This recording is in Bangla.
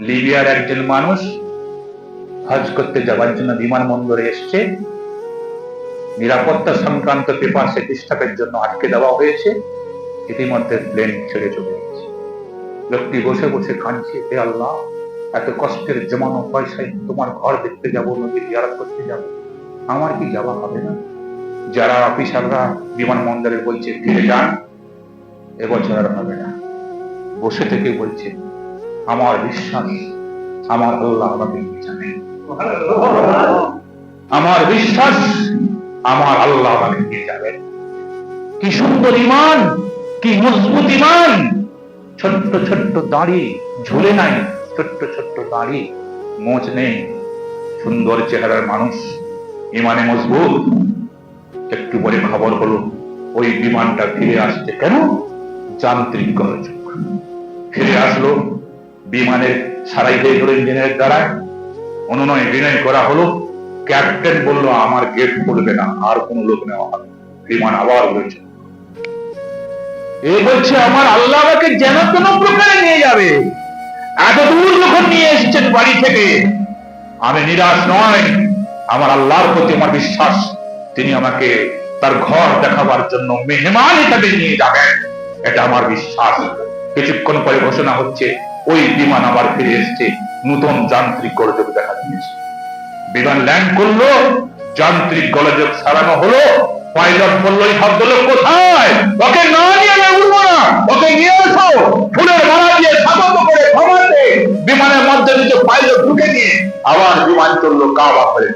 লিবিয়ার একজন মানুষ হজ করতে যাওয়ার জন্য বিমানবন্দরে এসছে। নিরাপত্তা সংক্রান্ত পেপার সে ডিস্টার্বের জন্য আটকে দেওয়া হয়েছে। ইতিমধ্যে প্লেন ছেড়ে চলে গেছে। লোকটি বসে বসে কাঁদছে, হে আল্লাহ, এত কষ্টের জমানো পয়সায় তোমার ঘর দেখতে যাব নদীর জিয়ারত করতে যাব। আমার কি যাওয়া হবে না? যারা অফিসাররা বিমানবন্দরে বলছে, ফিরে যান এবছর আর হবে না। বসে থেকে বলছে আমার বিশ্বাস, আমার আল্লাহ আমাকে যাবেন আমার বিশ্বাস, আমার আল্লাহ আমাকে নিয়ে যাবেন কি সুন্দর ইমান কি মজবুত ইমান ছোট্ট ছোট্ট দাড়ি ঝুলে নাই, ছোট্ট ছোট্ট দাড়ি মোচ নেই। সুন্দর চেহারার মানুষ ইমানে মজবুত। একটু পরে খবর হলো, ওই বিমানটা ফিরে আসছে কেন? যান্ত্রিক গোলযোগ ফিরে আসলো বিমানের সারাই হয়ে গেল ইঞ্জিনের দ্বারা অনুনয় বিনয় করা হলো। ক্যাপ্টেন বলল, আমার গেট খুলবে না, আর কোনো লোক নেওয়া হবে বিমান আবার উড়েছে। এ বলছে, আমার আল্লাহ আমাকে যেন প্রকারে নিয়ে যাবে। এত দূর যখন নিয়ে এসেছেন বাড়ি থেকে। আমি নিরাশ নয়। আমার আল্লাহর প্রতি আমার বিশ্বাস। তিনি আমাকে তার ঘর দেখাবার জন্য মেহমান হিসাবে নিয়ে যাবেন। এটা আমার বিশ্বাস। কিছুক্ষণ পরে ঘোষণা হচ্ছে ওই বিমান আবার ফিরে এসছে, নতুন যান্ত্রিক গোলযোগ দেখা দিয়েছে। বিমান ল্যান্ড করল, যান্ত্রিক গোলযোগ সারানো হলো পাইলট বলল, এই ভদ্রলোক কোথায়? ওকে না নিয়ে আমি উঠবো না, ওকে নিয়ে এসো। ফুলের মালা দিয়ে স্বাগত করে ক্ষমাতে বিমানের মধ্যে দিয়ে পাইলট ঢুকে নিয়ে আবার বিমান চলল কাবা করে